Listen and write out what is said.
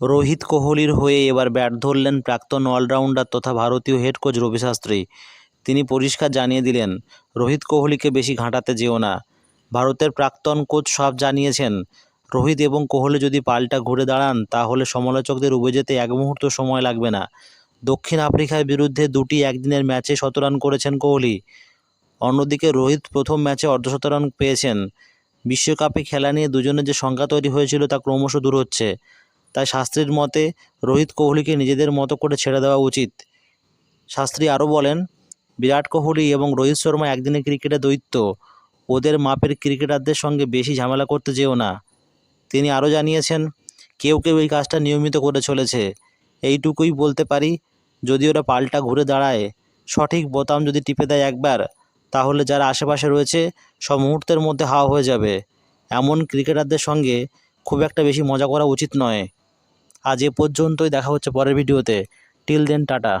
রোহিত কোহলির হয়ে এবার ব্যাট ধরলেন প্রাক্তন অলরাউন্ডার তথা ভারতীয় হেড কোচ রবি শাস্ত্রী। তিনি পরিষ্কার জানিয়ে দিলেন, রোহিত কোহলিকে বেশি ঘাঁটাতে যেও না। ভারতের প্রাক্তন কোচ সব জানিয়েছেন। রোহিত এবং কোহলি যদি পাল্টা ঘুরে দাঁড়ান, তাহলে সমালোচকদের উবে যেতে এক মুহূর্ত সময় লাগবে না। দক্ষিণ আফ্রিকার বিরুদ্ধে দুটি একদিনের ম্যাচে শতরান করেছেন কোহলি। অন্যদিকে রোহিত প্রথম ম্যাচে অর্ধশতরান পেয়েছেন। বিশ্বকাপে খেলা নিয়ে দুজনের যে সংখ্যা তৈরি হয়েছিল তা ক্রমশ দূর হচ্ছে। তাই শাস্ত্রীর মতে রোহিত কোহলিকে নিজেদের মতো করে ছেড়ে দেওয়া উচিত। শাস্ত্রী আরও বলেন, বিরাট কোহলি এবং রোহিত শর্মা একদিনে ক্রিকেটে দৈত্য। ওদের মাপের ক্রিকেটারদের সঙ্গে বেশি ঝামেলা করতে যেও না। তিনি আরও জানিয়েছেন, কেউ কেউ এই কাজটা নিয়মিত করে চলেছে। এইটুকুই বলতে পারি, যদি ওরা পাল্টা ঘুরে দাঁড়ায়, সঠিক বোতাম যদি টিপে দেয় একবার, তাহলে যারা আশেপাশে রয়েছে, সব মুহূর্তের মধ্যে হাওয়া হয়ে যাবে। এমন ক্রিকেটারদের সঙ্গে খুব একটা বেশি মজা করা উচিত নয়। আজ এ পর্যন্তই দেখা হচ্ছে পরের ভিডিওতে। Till then tata.